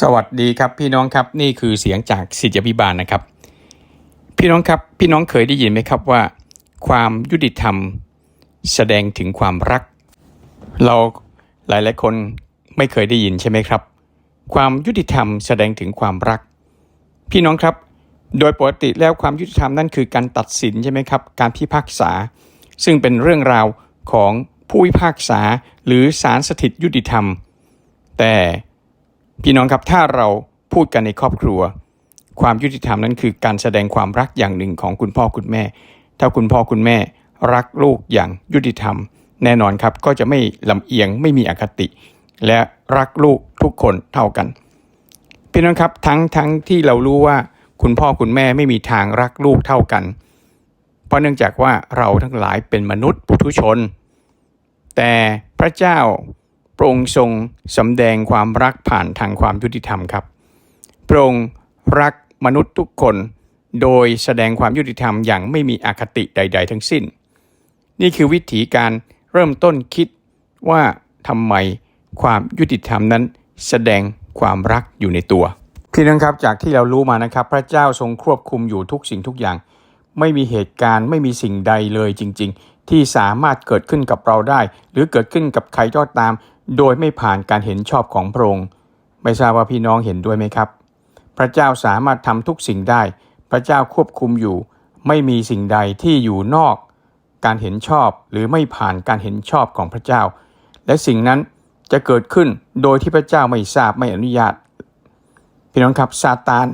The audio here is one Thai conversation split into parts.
สวัสดีครับพี่น้องครับนี่คือเสียงจากศิษยพิบาลนะครับ พี่น้องครับพี่น้องเคยได้ยินไหมครับว่า ความยุติธรรมแสดงถึงความรัก เราหลายๆคนไม่เคยได้ยินใช่ไหมครับ ความยุติธรรมแสดงถึงความรัก พี่น้องครับ โดยปกติแล้วความยุติธรรมนั่นคือการตัดสินใช่ไหมครับ การพิพากษา ซึ่งเป็นเรื่องราวของผู้พิพากษาหรือศาลสถิตยุติธรรม แต่ พี่น้องครับถ้าเราพูดกันในครอบครัว ความยุติธรรมนั้นคือการแสดงความรักอย่างหนึ่งของคุณพ่อคุณแม่ ถ้าคุณพ่อคุณแม่รักลูกอย่างยุติธรรม แน่นอนครับก็จะไม่ลำเอียงไม่มีอคติ และรักลูกทุกคนเท่ากันพี่น้องครับทั้งทั้งที่เรารู้ว่าคุณพ่อคุณแม่ไม่มีทางรักลูกเท่ากัน เพราะเนื่องจากว่าเราทั้งหลายเป็นมนุษย์ปุถุชน แต่พระเจ้า ระองค์ทรงสำแดงความรักผ่านทางความยุติธรรมครับ พระองค์รักมนุษย์ทุกคนโดยแสดงความยุติธรรมอย่างไม่มีอคติใด ๆ ทั้งสิ้น นี่คือวิธีการเริ่มต้นคิดว่าทำไมความยุติธรรมนั้นแสดงความรักอยู่ในตัวพี่น้องครับจากที่เรารู้มานะครับ พระเจ้าทรงควบคุมอยู่ทุกสิ่งทุกอย่าง ไม่มีเหตุการณ์ไม่มีสิ่งใดเลยจริง ๆ ที่สามารถเกิดขึ้นกับเราได้ หรือเกิดขึ้นกับใครก็ตามโดยไม่ผ่านการเห็นชอบของพระองค์ไม่ทราบว่าพี่น้องเห็นด้วยไหมครับ พระเจ้าสามารถทำทุกสิ่งได้ พระเจ้าควบคุมอยู่ ไม่มีสิ่งใดที่อยู่นอก การเห็นชอบหรือไม่ผ่านการเห็นชอบของพระเจ้า และสิ่งนั้นจะเกิดขึ้นโดยที่พระเจ้าไม่ทราบไม่อนุญาต พี่น้องครับซาตาน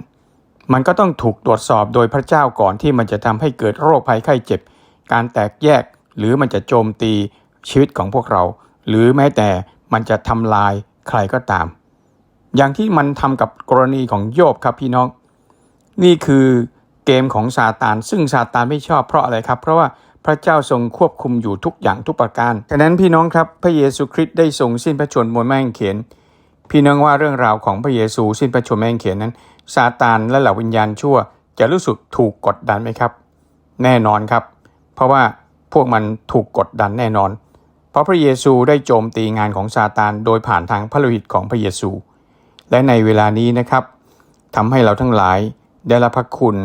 มันก็ต้องถูกตรวจสอบโดยพระเจ้าก่อนที่มันจะทำให้เกิดโรคภัยไข้เจ็บ การแตกแยกหรือมันจะโจมตีชีวิตของพวกเรา หรือแม้แต่ มันจะทำลายใครก็ตาม อย่างที่มันทำกับกรณีของโยบครับพี่น้อง นี่คือเกมของซาตาน ซึ่งซาตานไม่ชอบเพราะอะไรครับ เพราะว่าพระเจ้าทรงควบคุมอยู่ทุกอย่างทุกประการฉะนั้นพี่น้องครับพระเยซูคริสต์ได้ทรงสิ้นพระชนม์บนไม้กางเขนพี่น้องว่าเรื่องราวของพระเยซูสิ้นพระชนม์แม่งเขียนนั้นซาตานและเหล่าวิญญาณชั่ว จะรู้สึกถูกกดดันไหมครับ แน่นอนครับ เพราะว่าพวกมันถูกกดดันแน่นอน ราะพระเยซูได้โจมตีงานของซาตานโดยผ่านทางพระโลหิตของพระเยซู และในเวลานี้นะครับทำให้เราทั้งหลายได้รับพระคุณ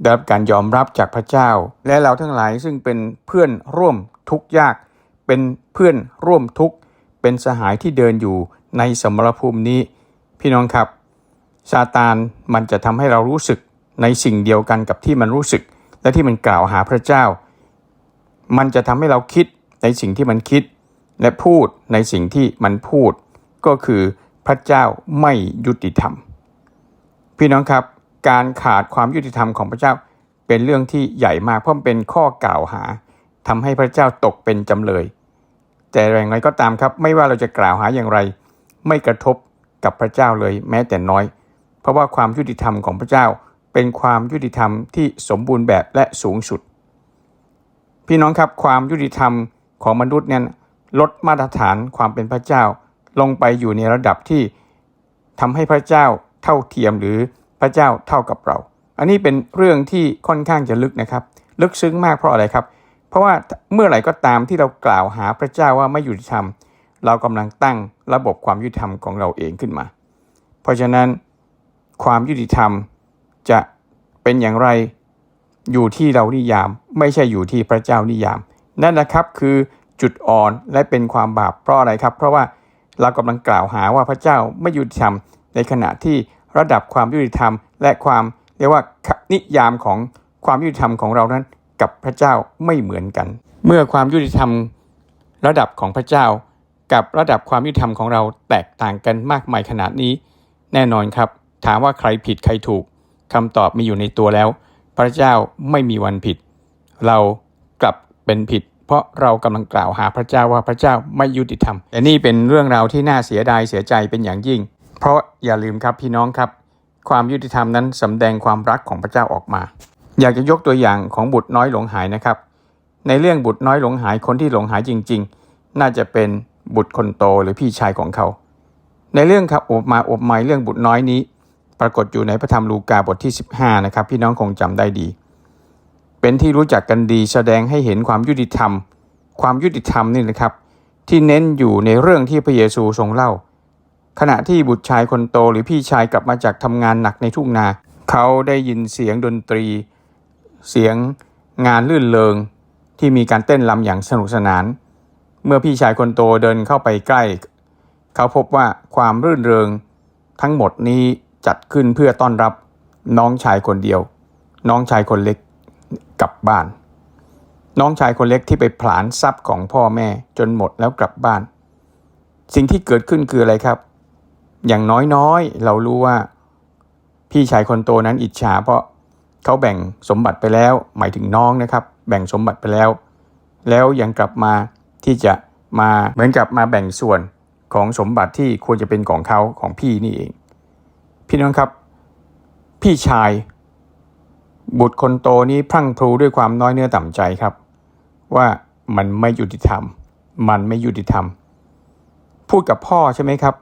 ได้รับการยอมรับจากพระเจ้า และเราทั้งหลายซึ่งเป็นเพื่อนร่วมทุกข์ยาก เป็นเพื่อนร่วมทุกข์เป็นสหายที่เดินอยู่ในสมรภูมินี้ พี่น้องครับซาตานมันจะทำให้เรารู้สึกในสิ่งเดียวกันกับที่มันรู้สึก และที่มันกล่าวหาพระเจ้า มันจะทำให้เราคิดในสิ่งที่มันคิด และพูดในสิ่งที่มันพูดก็คือพระเจ้าไม่ยุติธรรม พี่น้องครับ การขาดความยุติธรรมของพระเจ้าเป็นเรื่องที่ใหญ่มากเพราะมันเป็นข้อกล่าวหาทำให้พระเจ้าตกเป็นจำเลย แต่อย่างไรก็ตามครับ ไม่ว่าเราจะกล่าวหาอย่างไร ไม่กระทบกับพระเจ้าเลยแม้แต่น้อย เพราะว่าความยุติธรรมของพระเจ้าเป็นความยุติธรรมที่สมบูรณ์แบบและสูงสุด พี่น้องครับความยุติธรรมของมนุษย์เนี่ย ลดมาตรฐานความเป็นพระเจ้า ลงไปอยู่ในระดับที่ทำให้พระเจ้าเท่าเทียมหรือพระเจ้าเท่ากับเรา อันนี้เป็นเรื่องที่ค่อนข้างจะลึกนะครับ ลึกซึ้งมากเพราะอะไรครับ เพราะว่าเมื่อไหร่ก็ตามที่เรากล่าวหาพระเจ้าว่าไม่ยุติธรรม เรากำลังตั้งระบบความยุติธรรมของเราเองขึ้นมา เพราะฉะนั้นความยุติธรรมจะเป็นอย่างไรอยู่ที่เรานิยาม ไม่ใช่อยู่ที่พระเจ้านิยาม นั่นนะครับคือ จุดอ่อนและเป็นความบาปเพราะอะไรครับ เพราะว่าเรากำลังกล่าวหาว่าพระเจ้าไม่ยุติธรรม ในขณะที่ระดับความยุติธรรม และความเรียกว่านิยามของความยุติธรรมของเรานั้น กับพระเจ้าไม่เหมือนกัน เมื่อความยุติธรรมระดับของพระเจ้า กับระดับความยุติธรรมของเราแตกต่างกันมากมายขนาดนี้ แน่นอนครับ ถามว่าใครผิดใครถูกคำตอบมีอยู่ในตัวแล้ว พระเจ้าไม่มีวันผิด เรากลับเป็นผิด เพราะเรากำลังกล่าวหาพระเจ้าว่าพระเจ้าไม่ยุติธรรมแต่นี่เป็นเรื่องราวที่น่าเสียดายเสียใจเป็นอย่างยิ่ง เพราะอย่าลืมครับพี่น้องครับ ความยุติธรรมนั้นสำแดงความรักของพระเจ้าออกมา อยากจะยกตัวอย่างของบุตรน้อยหลงหายนะครับ ในเรื่องบุตรน้อยหลงหายคนที่หลงหายจริง ๆ น่าจะเป็นบุตรคนโตหรือพี่ชายของเขา ในเรื่องครับอบมาอบหมายเรื่องบุตรน้อยนี้ ปรากฏอยู่ในพระธรรมลูกาบทที่ 15นะครับพี่น้องคงจำได้ดี เป็นที่รู้จักกันดีแสดงให้เห็นความยุติธรรม ความยุติธรรมนี่นะครับ ที่เน้นอยู่ในเรื่องที่พระเยซูทรงเล่า ขณะที่บุตรชายคนโตหรือพี่ชายกลับมาจากทำงานหนักในทุ่งนา เขาได้ยินเสียงดนตรี เสียงงานลื่นเลงที่มีการเต้นรำอย่างสนุกสนาน เมื่อพี่ชายคนโตเดินเข้าไปใกล้ เขาพบว่าความรื่นเริงทั้งหมดนี้จัดขึ้นเพื่อต้อนรับน้องชายคนเดียว น้องชายคนเล็ก กลับบ้าน น้องชายคนเล็กที่ไปผลาญทรัพย์ของพ่อแม่จนหมดแล้วกลับบ้าน สิ่งที่เกิดขึ้นคืออะไรครับ อย่างน้อยๆ เรารู้ว่า พี่ชายคนโตนั้นอิจฉาเพราะเขาแบ่งสมบัติไปแล้ว หมายถึงน้องนะครับ แบ่งสมบัติไปแล้ว แล้วยังกลับมาที่จะมาเหมือนกับมาแบ่งส่วนของสมบัติที่ควรจะเป็นของเขาของพี่นี่เอง พี่น้องครับ พี่ชาย บุตรคนโตนี้พรั่งพรูด้วยความน้อยเนื้อต่ำใจครับ ว่ามันไม่ยุติธรรม มันไม่ยุติธรรม พูดกับพ่อใช่ไหมครับ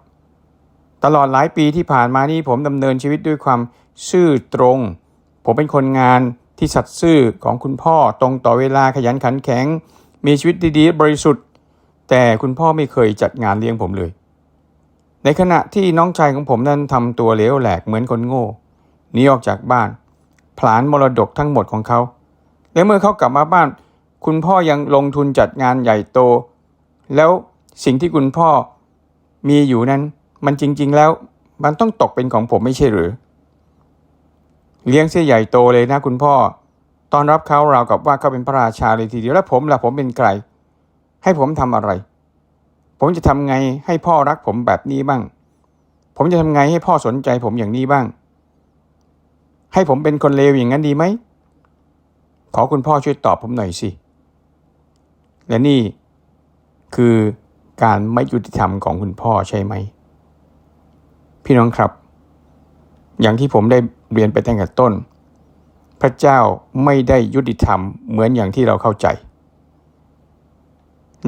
ตลอดหลายปีที่ผ่านมานี่ผมดำเนินชีวิตด้วยความซื่อตรง ผมเป็นคนงานที่สัตย์ซื่อของคุณพ่อตรงต่อเวลาขยันขันแข็ง มีชีวิตดีๆ บริสุทธิ์ แต่คุณพ่อไม่เคยจัดงานเลี้ยงผมเลย ในขณะที่น้องชายของผมนั้นทำตัวเลวแหลกเหมือนคนโง่หนีออกจากบ้าน ผลาญมรดกทั้งหมดของเขา และเมื่อเขากลับมาบ้าน คุณพ่อยังลงทุนจัดงานใหญ่โต แล้วสิ่งที่คุณพ่อมีอยู่นั้น มันจริง ๆ แล้ว มันต้องตกเป็นของผมไม่ใช่หรือ เลี้ยงเสียใหญ่โตเลยนะคุณพ่อ ตอนรับเขาเรากับว่าเขาเป็นพระราชาเลยทีเดียวแล้วผมล่ะผมเป็นใคร ให้ผมทำอะไร ผมจะทำไงให้พ่อรักผมแบบนี้บ้าง ผมจะทำไงให้พ่อสนใจผมอย่างนี้บ้าง ให้ผมเป็นคนเลวอย่างนั้นดีไหม ขอคุณพ่อช่วยตอบผมหน่อยสิ และนี่คือการไม่ยุติธรรมของคุณพ่อใช่ไหม พี่น้องครับ อย่างที่ผมได้เรียนไปตั้งแต่ต้น พระเจ้าไม่ได้ยุติธรรมเหมือนอย่างที่เราเข้าใจ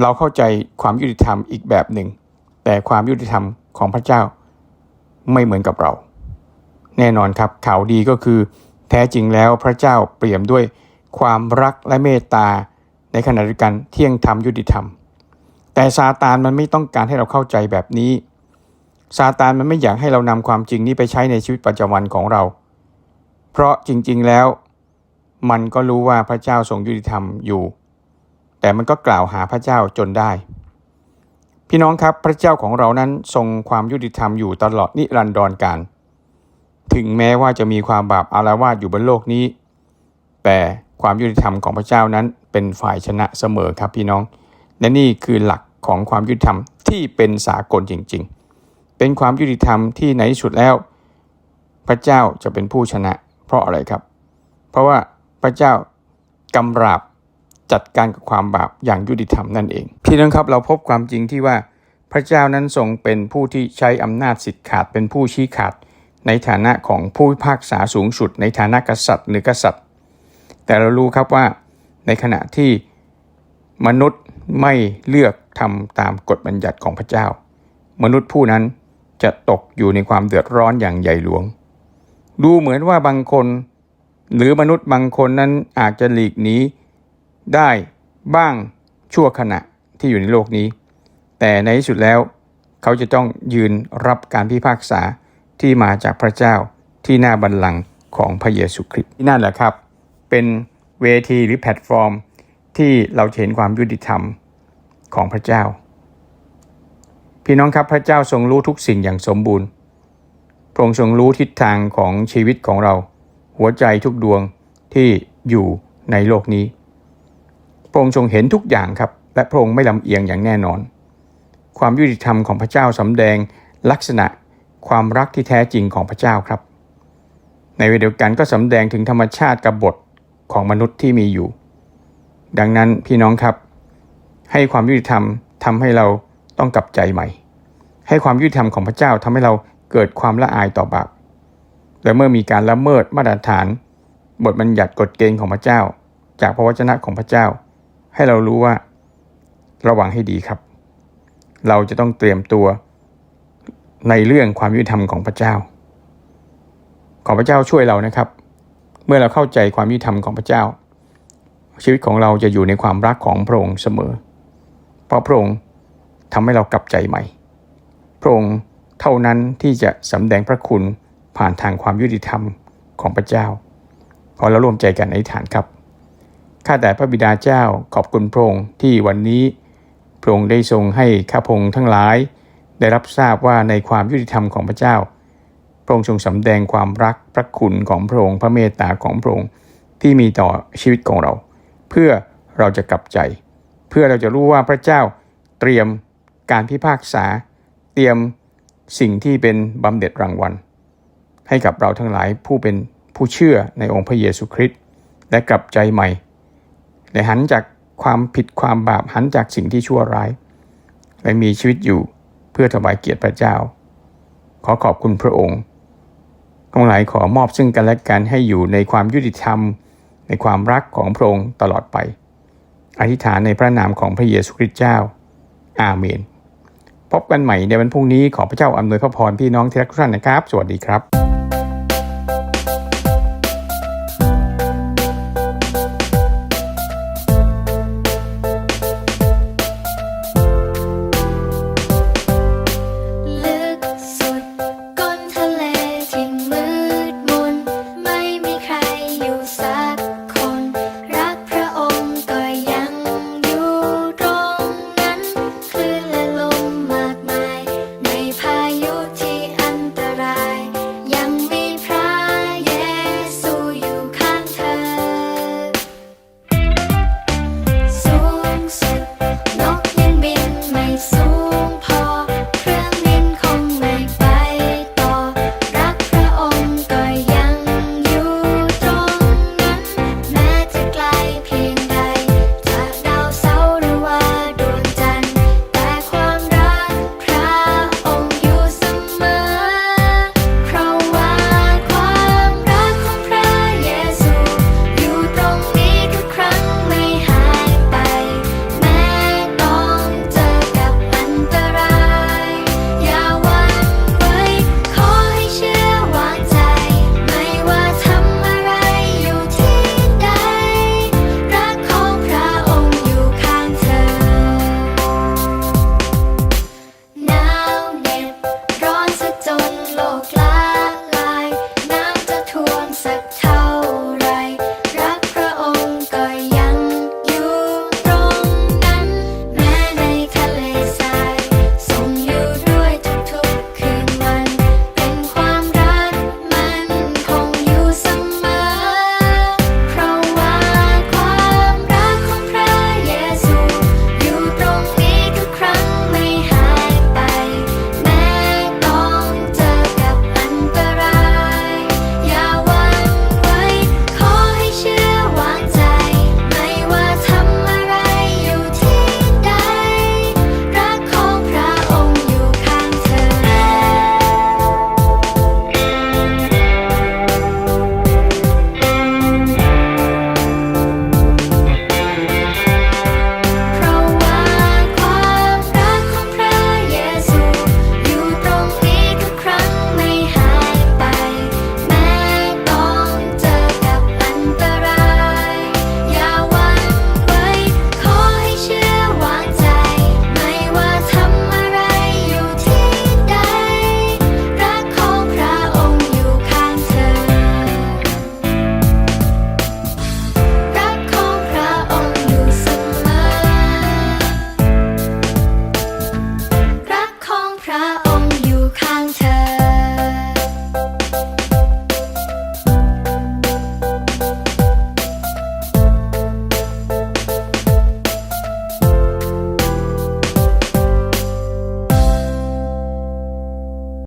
เราเข้าใจความยุติธรรมอีกแบบหนึ่ง แต่ความยุติธรรมของพระเจ้าไม่เหมือนกับเรา แน่นอนครับข่าวดีก็คือ แท้จริงแล้วพระเจ้าเปี่ยมด้วยความรักและเมตตา ในขณะเดียวกันเที่ยงธรรมยุติธรรม แต่ซาตานมันไม่ต้องการให้เราเข้าใจแบบนี้ซาตานมันไม่อยากให้เรานำความจริงนี้ไปใช้ในชีวิตประจำวันของเรา เพราะจริงๆแล้ว มันก็รู้ว่าพระเจ้าทรงยุติธรรมอยู่ แต่มันก็กล่าวหาพระเจ้าจนได้ พี่น้องครับพระเจ้าของเรานั้นทรงความยุติธรรมอยู่ตลอดนิรันดรการ ถึงแม้ว่าจะมีความบาปอารวาสอยู่บนโลกนี้ แต่ความยุติธรรมของพระเจ้านั้นเป็นฝ่ายชนะเสมอครับพี่น้อง และนี่คือหลักของความยุติธรรมที่เป็นสากลจริง ๆ เป็นความยุติธรรมที่ในที่สุดแล้ว พระเจ้าจะเป็นผู้ชนะ เพราะอะไรครับ เพราะว่าพระเจ้ากำราบจัดการกับความบาปอย่างยุติธรรมนั่นเอง พี่น้องครับเราพบความจริงที่ว่าพระเจ้านั้นทรงเป็นผู้ที่ใช้อำนาจสิทธิ์ขาดเป็นผู้ชี้ขาด ในฐานะของผู้พิพากษาสูงสุด ในฐานะกษัตริย์หรือกษัตริย์ แต่เรารู้ครับว่าในขณะที่มนุษย์ไม่เลือกทำตามกฎบัญญัติของพระเจ้า มนุษย์ผู้นั้นจะตกอยู่ในความเดือดร้อนอย่างใหญ่หลวง ดูเหมือนว่าบางคนหรือมนุษย์บางคนนั้นอาจจะหลีกหนีได้บ้างชั่วขณะที่อยู่ในโลกนี้ แต่ในที่สุดแล้ว เขาจะต้องยืนรับการพิพากษา ที่มาจากพระเจ้าที่หน้าบัลลังก์ของพระเยซูคริสต์นั่นแหละครับ เป็นเวทีหรือแพลตฟอร์ม ที่เราเห็นความยุติธรรมของพระเจ้า พี่น้องครับพระเจ้าทรงรู้ทุกสิ่งอย่างสมบูรณ์พระองค์ทรงรู้ทิศทางของชีวิตของเรา หัวใจทุกดวงที่อยู่ในโลกนี้พระองค์ทรงเห็นทุกอย่างครับ และพระองค์ไม่ลำเอียงอย่างแน่นอน ความยุติธรรมของพระเจ้าสำแดงลักษณะ ความรักที่แท้จริงของพระเจ้าครับ ในเวลาเดียวกันก็สำแดงถึงธรรมชาติกับบทของมนุษย์ที่มีอยู่ ดังนั้นพี่น้องครับ ให้ความยุติธรรมทำให้เราต้องกลับใจใหม่ ให้ความยุติธรรมของพระเจ้าทำให้เราเกิดความละอายต่อบาปและเมื่อมีการละเมิดมาตรฐาน บทบัญญัติกฎเกณฑ์ของพระเจ้า จากพระวจนะของพระเจ้า ให้เรารู้ว่า ระวังให้ดีครับ เราจะต้องเตรียมตัว ในเรื่องความยุติธรรมของพระเจ้า ขอพระเจ้าช่วยเรานะครับ เมื่อเราเข้าใจความยุติธรรมของพระเจ้า ชีวิตของเราจะอยู่ในความรักของพระองค์เสมอ เพราะพระองค์ทำให้เรากลับใจใหม่ พระองค์เท่านั้นที่จะสำแดงพระคุณผ่านทางความยุติธรรมของพระเจ้า ขอเราร่วมใจกันอธิษฐานครับ ข้าแต่พระบิดาเจ้าขอบคุณพระองค์ที่วันนี้พระองค์ได้ทรงให้ข้าพงทั้งหลาย ได้รับทราบว่าในความยุติธรรมของพระเจ้า พระองค์ทรงสำแดงความรักพระคุณของพระองค์พระเมตตาของพระองค์ที่มีต่อชีวิตของเรา เพื่อเราจะกลับใจ เพื่อเราจะรู้ว่าพระเจ้าเตรียมการพิพากษา เตรียมสิ่งที่เป็นบำเหน็จรางวัล ให้กับเราทั้งหลายผู้เป็นผู้เชื่อในองค์พระเยซูคริสต์และกลับใจใหม่และหันจากความผิดความบาปหันจากสิ่งที่ชั่วร้าย และมีชีวิตอยู่ เพื่อถวายเกียรติพระเจ้า ขอขอบคุณพระองค์ทั้งหลายขอมอบซึ่งกันและกันให้อยู่ในความยุติธรรม ในความรักของพระองค์ตลอดไป อธิษฐานในพระนามของพระเยซูคริสต์เจ้า อาเมน พบกันใหม่ในวันพรุ่งนี้ขอพระเจ้าอำนวยพระพรพี่น้องที่รักทุกท่านนะครับ สวัสดีครับ